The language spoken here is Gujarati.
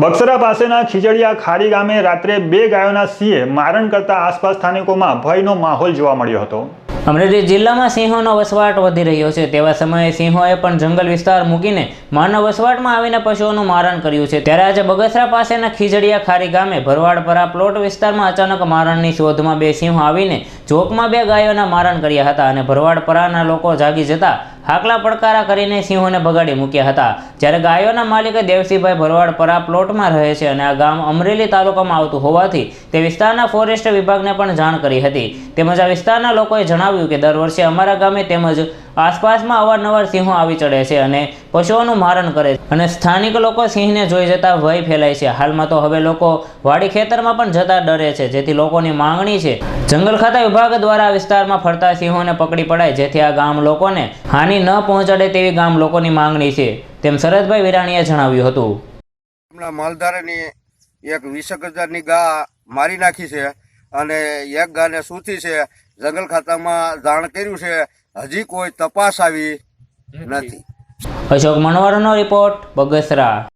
બક્સરા પાસેના ખીજડીયા ખારી ગામે રાત્રે બે ગાયોના સિંહે મારણ કરતા આસપાસ સ્થાનિકોમાં ભયનો માહોલ જોવા મળ્યો હતો. અમરેલી જિલ્લામાં સિંહોનો વસવાટ વધી રહ્યો છે. તેવા સમયે સિંહોએ પણ જંગલ વિસ્તાર મૂકીને માનવ વસવાટમાં આવીને પશુઓનું મારણ કર્યું છે. ત્યારે આજે બગસરા પાસેના ખીજડીયા ખારી ગામે ભરવાડપરા પ્લોટ વિસ્તારમાં અચાનક મારણની શોધમાં બે સિંહો આવીને ચોકમાં બે ગાયોના મારણ કર્યા હતા અને ભરવાડપરાના લોકો જાગી જતા હાકલા પડકારા કરીને સિંહોને ભગાડી મૂક્યા હતા. જ્યારે ગાયોના માલિક દેવસીભાઈ ભરવાડપરા પ્લોટમાં રહે છે અને આ ગામ અમરેલી તાલુકામાં આવતું હોવાથી તે વિસ્તારના ફોરેસ્ટ વિભાગને પણ જાણ કરી હતી. તેમજ આ વિસ્તારના લોકોએ જણાવ્યું કે દર વર્ષે અમારા ગામે તેમજ આસપાસમાં અવારનવાર સિંહો આવી ચડે છે અને પશુઓનું મારણ કરે છે. અને સ્થાનિક લોકો સિંહને જોઈ જતા ભય ફેલાય છે. હાલમાં તો હવે લોકો વાડી ખેતરમાં પણ જતા ડરે છે, જેથી લોકોની માંગણી છે. જંગલ ખાતા વિભાગ દ્વારા વિસ્તારમાં ફરતા સિંહોને પકડી પડાય, જેથી આ ગામ લોકોને હાનિ ન પહોંચાડે તેવી ગામ લોકોની માંગણી છે, તેમ શરદભાઈ વિરાણીએ જણાવ્યું હતું. માલધારાની એક વીસેક હજારની ગા મારી નાખી છે અને એક ગાને સૂતી છે. જંગલ ખાતામાં જાણ કર્યું છે હજી કોઈ તપાસ આવી નથી. અશોક મણવરનો રિપોર્ટ બગસરા.